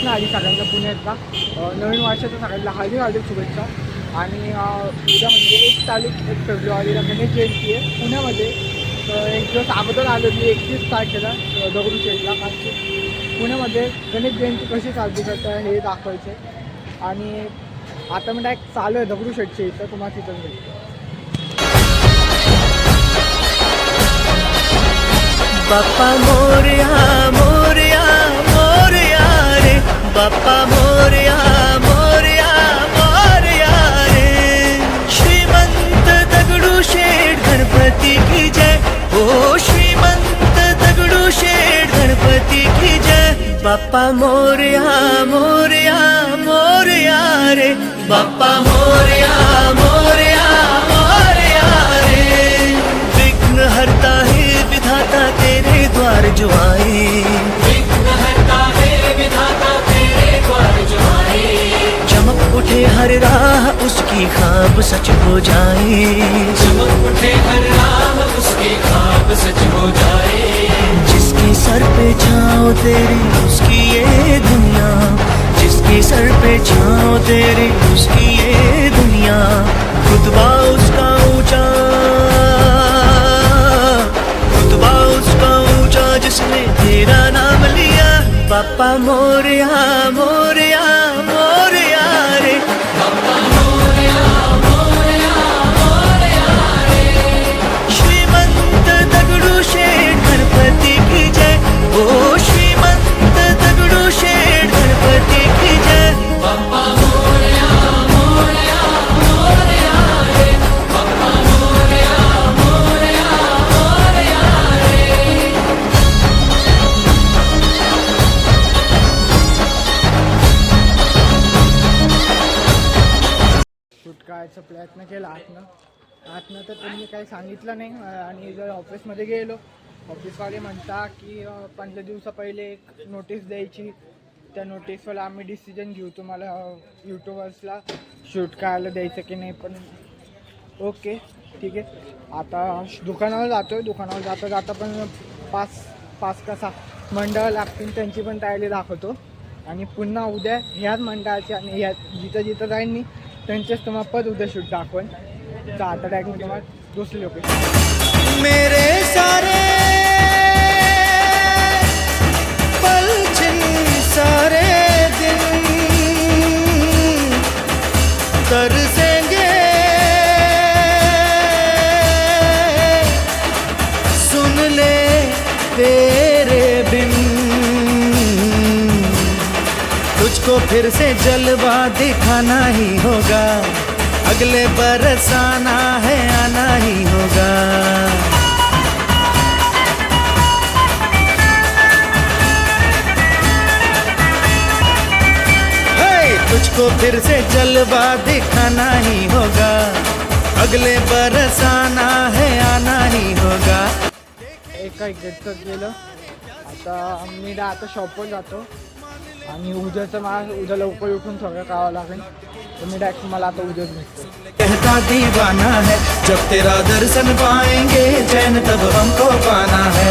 कृष्ण आली सगळ्यांचा पुण्यातला. नवीन वर्षाचा सगळ्यांना हार्दिक हार्दिक शुभेच्छा. आणि उद्या म्हणजे एक तारीख एक फेब्रुवारीला गणेश जयंती आहे. पुण्यामध्ये एक दिवस अगोदर आलो मी एकतीस तारखेला अं, दगडूशेठला कारण की पुण्यामध्ये गणेश जयंती कशी साजरी करतात हे दाखवायचे आणि आता मी डायरेक्ट चालू आहे दगडूशेठच्या इथं. तुम्हाला तिथं भेटतो. बाप्पा मोर्या बाप्पा मोरया मोर्या मोर्या रे. श्रीमंत दगडू शेठ गणपती की जय. हो श्रीमंत दगडू शेठ गणपती की जय. बाप्पा मोरया मोर्या मोरया रे. बाप्पा मोरया मोर्या मोर्या रे. विघ्न हरता है विधाता तेरे द्वार जो हर राह उसकी खाब सच हो जाए। चमक उठे हर राह उसकी खाब सच हो जाए जिसके सर पे छाओ तेरी, उसकी ये दुनिया। जिसके सर पे छाओ तेरी, उसकी ये दुनिया। खुतबा उसका ऊँचा। खुतबा उसका ऊँचा जिसने तेरा नाम लिया। पापा मोरया शूट प्रयत्न केला आतनं. आतनं तर त्यांनी काही सांगितलं नाही. आणि जर ऑफिसमध्ये गेलो ऑफिसवाले म्हणता की पंधरा दिवसा पहिले एक नोटीस द्यायची. त्या नोटीसवर आम्ही डिसिजन घेऊ. तुम्हाला यूट्यूबर्सला शूट करायला द्यायचं की नाही पण ओके ठीक आहे. आता दुकानावर जातो आहे दुकानावर जाता जाता पण पाच पाच का सहा मंडळ लागतील त्यांची पण तयारी दाखवतो. आणि पुन्हा उद्या ह्याच मंडळाची आणि ह्या जिथं जिथं जाईन मी त्यांचेच तुम्हाला पद उद्या शूट दाखवण तर आता डायरेक्ट मी तुम्हाला दुसरी लोकेशन मेरे सारे पल छिन सारे दिन तरसेंगे। सुन ले तेरे तुझको फिर से जलवा दिखाना ही होगा। अगले बरस आना है आना ही होगा। हे, तुझको फिर से जलवा दिखाना ही होगा। अगले बरस आना है आना ही होगा। एका गेटचं गेलं आता मी आता शॉपवर जातो. आणि उद्याचं मला उद्या लवकर उठून सगळं करावं लागेल. तर मी डायरेक्ट मला आता उद्याच भेटतो कहता दीवाना है जब तेरा दर्शन पाएंगे चैन तब हमको पाना है।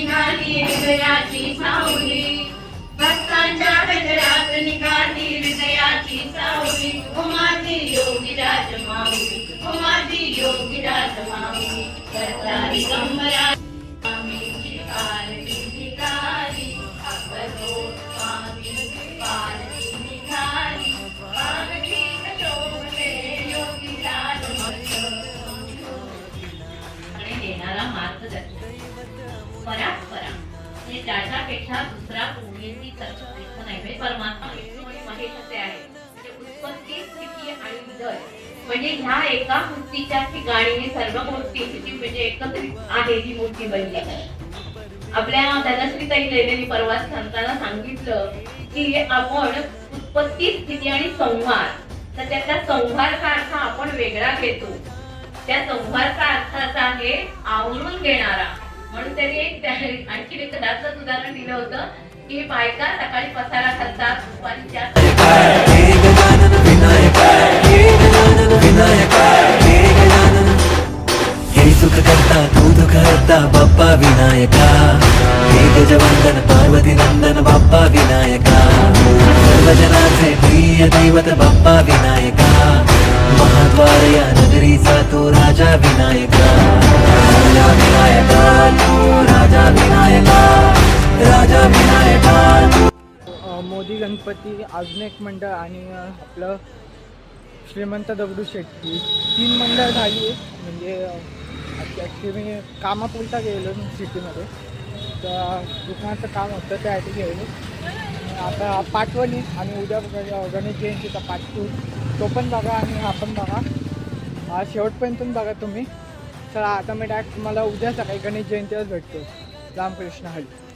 निघाली हृदयाची सावली. भक्तांच्या गजरात निघाली हृदयाची सावली. ओ माझी योगीराज माऊली ओ माझी योगीराज माऊली करतारी कंबरा स्वामींची परात्परा म्हणजे ज्याच्यापेक्षा दुसरा कोणीही श्रेष्ठ नाही. म्हणजे परमात्मा विष्णू आणि महेश असे आहे. म्हणजे उत्पत्ती स्थिती आणि उदय म्हणजे ह्या एका मूर्तीच्या ठिकाणी सर्व मूर्ती स्थिती म्हणजे एकत्रित आहे ही मूर्ती बनली. आपल्या धनश्रीताई लेलेली परवा सांगताना सांगितलं की आपण उत्पत्ती स्थिती आणि संहार. तर त्याचा संहारचा अर्थ आपण वेगळा घेतो. त्या संहारचा अर्थ असा आहे आवरून घेणारा. म्हणून त्यांनी एक आणखी एक कदाच उदाहरण दिलं होतं की बायका सकाळी पसारा खातात दुपारी हे विनायक हे गजानन सुख करता तू दुःख हरता बाप्पा विनायका हे गजवंदन पार्वती नंदन बाप्पा विनायका सर्वजनाचे प्रिय दैवत बाप्पा विनायका. महाद्वार या नगरीचा तो राजा विनायका राजा विनायका तू राजा विनायका राजा विनायका मोदी गणपती अजून एक मंडळ आणि आपलं श्रीमंत दगडू शेट्टी. तीन मंडळ झाली म्हणजे ॲक्च्युली मी कामापुरता गेलो सिटीमध्ये. तर दुकानाचं काम होतं त्यासाठी गेलो. आता पाठवणी आणि उद्या गणेश जयंतीचा पाठवू तो पण बघा आणि हा पण बघा. हा शेवटपर्यंत बघा तुम्ही. चला आता मी डायरेक्ट तुम्हाला उद्या सकाळी गणेश जयंतीलाच भेटतो. रामकृष्ण हरी.